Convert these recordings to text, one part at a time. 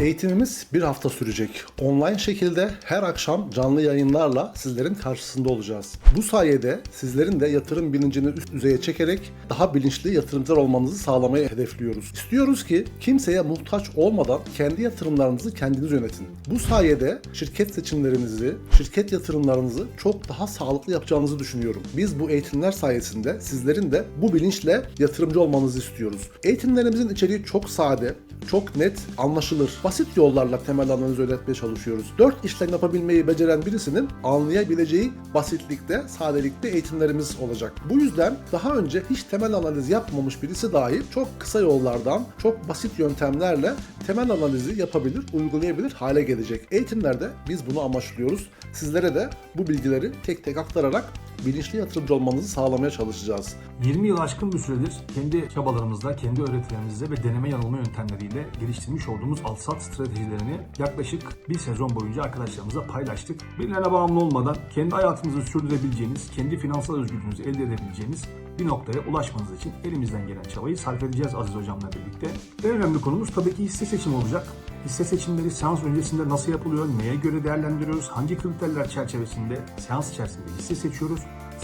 Eğitimimiz bir hafta sürecek. Online şekilde her akşam canlı yayınlarla sizlerin karşısında olacağız. Bu sayede sizlerin de yatırım bilincini üst düzeye çekerek daha bilinçli yatırımcılar olmanızı sağlamayı hedefliyoruz. İstiyoruz ki kimseye muhtaç olmadan kendi yatırımlarınızı kendiniz yönetin. Bu sayede şirket seçimlerinizi, şirket yatırımlarınızı çok daha sağlıklı yapacağınızı düşünüyorum. Biz bu eğitimler sayesinde sizlerin de bu bilinçle yatırımcı olmanızı istiyoruz. Eğitimlerimizin içeriği çok sade, çok net, anlaşılır, basit yollarla temel analiz öğretmeye çalışıyoruz. 4 işlem yapabilmeyi beceren birisinin anlayabileceği basitlikte, sadelikte eğitimlerimiz olacak. Bu yüzden daha önce hiç temel analiz yapmamış birisi dahi çok kısa yollardan, çok basit yöntemlerle temel analizi yapabilir, uygulayabilir hale gelecek. Eğitimlerde biz bunu amaçlıyoruz. Sizlere de bu bilgileri tek tek aktararak bilinçli yatırımcı olmanızı sağlamaya çalışacağız. 20 yıl aşkın bir süredir kendi çabalarımızla, kendi öğretilerimizle ve deneme yanılma yöntemleriyle geliştirmiş olduğumuz alsat stratejilerini yaklaşık bir sezon boyunca arkadaşlarımıza paylaştık. Birilerine bağımlı olmadan kendi hayatınızı sürdürebileceğiniz, kendi finansal özgürlüğünüzü elde edebileceğiniz bir noktaya ulaşmanız için elimizden gelen çabayı sarf edeceğiz Aziz Hocam'la birlikte. En önemli konumuz tabii ki hisse seçimi olacak. Hisse seçimleri seans öncesinde nasıl yapılıyor, neye göre değerlendiriyoruz, hangi kriterler çerçevesinde seans içerisinde hisse seçiyoruz,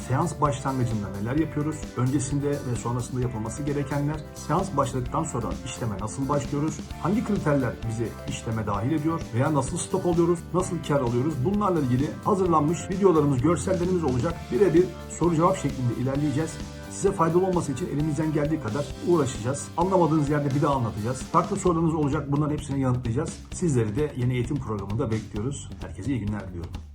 seans başlangıcında neler yapıyoruz, öncesinde ve sonrasında yapılması gerekenler, seans başladıktan sonra işleme nasıl başlıyoruz, hangi kriterler bizi işleme dahil ediyor veya nasıl stop oluyoruz, nasıl kar alıyoruz bunlarla ilgili hazırlanmış videolarımız, görsellerimiz olacak. Birebir soru cevap şeklinde ilerleyeceğiz. Size faydalı olması için elimizden geldiği kadar uğraşacağız. Anlamadığınız yerde bir daha anlatacağız. Farklı sorularınız olacak. Bunların hepsini yanıtlayacağız. Sizleri de yeni eğitim programında bekliyoruz. Herkese iyi günler diliyorum.